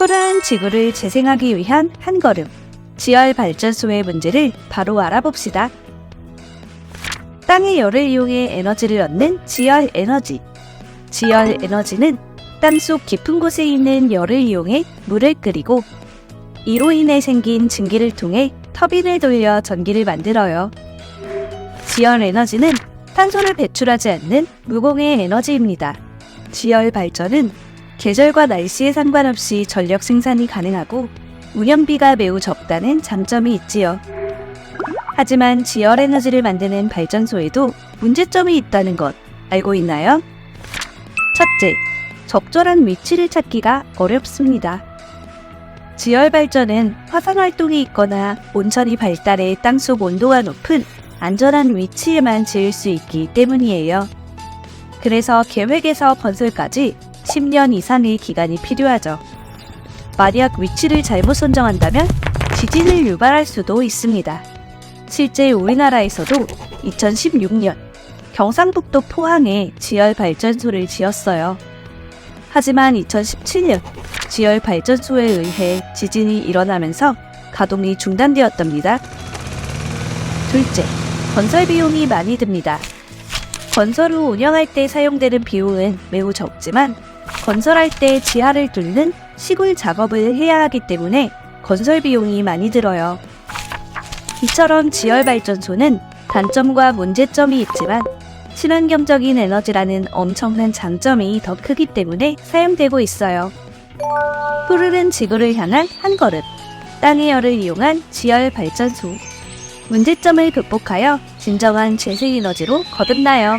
푸른 지구를 재생하기 위한 한 걸음. 지열 발전소의 문제를 바로 알아봅시다. 땅의 열을 이용해 에너지를 얻는 지열 에너지. 지열 에너지는 땅속 깊은 곳에 있는 열을 이용해 물을 끓이고 이로 인해 생긴 증기를 통해 터빈을 돌려 전기를 만들어요. 지열 에너지는 탄소를 배출하지 않는 무공해 에너지입니다. 지열 발전은 계절과 날씨에 상관없이 전력 생산이 가능하고 운영비가 매우 적다는 장점이 있지요. 하지만 지열 에너지를 만드는 발전소에도 문제점이 있다는 것 알고 있나요? 첫째, 적절한 위치를 찾기가 어렵습니다. 지열 발전은 화산 활동이 있거나 온천이 발달해 땅속 온도가 높은 안전한 위치에만 지을 수 있기 때문이에요. 그래서 계획에서 건설까지 10년 이상의 기간이 필요하죠. 만약 위치를 잘못 선정한다면 지진을 유발할 수도 있습니다. 실제 우리나라에서도 2016년 경상북도 포항에 지열 발전소를 지었어요. 하지만 2017년 지열 발전소에 의해 지진이 일어나면서 가동이 중단되었답니다. 둘째, 건설 비용이 많이 듭니다. 건설 후 운영할 때 사용되는 비용은 매우 적지만 건설할 때 지하를 뚫는 시굴 작업을 해야 하기 때문에 건설 비용이 많이 들어요. 이처럼 지열 발전소는 단점과 문제점이 있지만 친환경적인 에너지라는 엄청난 장점이 더 크기 때문에 사용되고 있어요. 푸르른 지구를 향한 한 걸음. 땅의 열을 이용한 지열 발전소. 문제점을 극복하여 진정한 재생 에너지로 거듭나요.